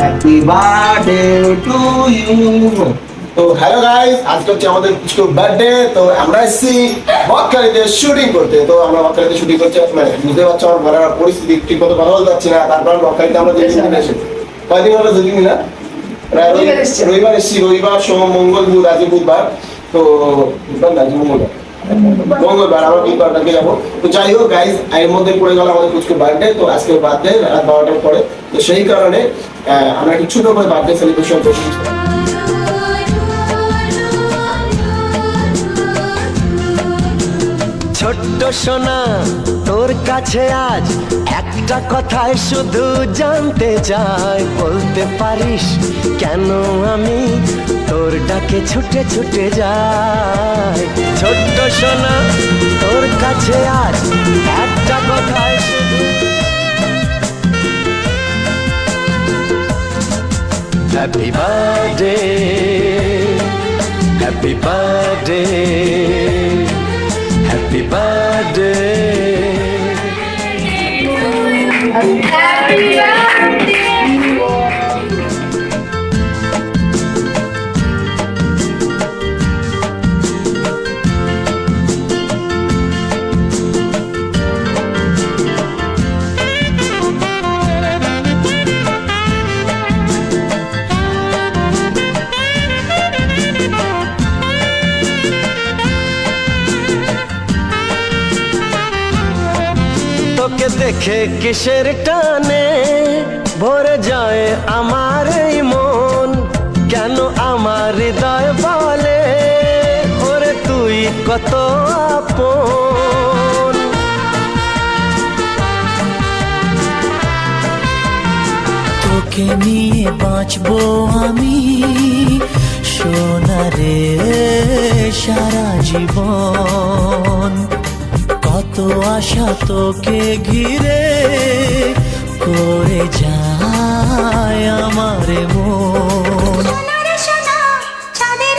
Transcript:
Happy birthday to you তো hello guys আজকে হচ্ছে আমাদের কিছু বার্থডে তো আমরা এসেছি বকখালিতে শুটিং করতে। তো আমরা বকখালিতে শুটিং করছি মানে বুঝতে পারছ আমার ঘরের পরিস্থিতি ঠিক মতো কথা বলতে পারছি না। তারপর বকখালিতে আমরা দুই দিন এসেছি। কয়দিন হলো দুদিন না? রবিবার এসেছি। রবিবার সোম মঙ্গল বুধ আজকে বুধবার। তো বুধবার না আজকে মঙ্গলবার। ছোট্ট সোনা, তোর কাছে আজ একটা কথাই শুধু জানতে চাই। বলতে পারিস কেন আমি তোর ডাকে ছুটে ছুটে যাই? সোনা তোর কাছে আজ একটা শুধু happy birthday happy birthday happy তোকে দেখে কিসের টানে? ভরে যায় আমার মন। কেন আমার হৃদয় বলে? ওরে তুই কত আপন। তোকে নিয়ে বাঁচবো আমি, সোনারে সারা জীবন। আশা তোকে ঘিরে করে যায় আমার মন। সোনার সোনা চাঁদের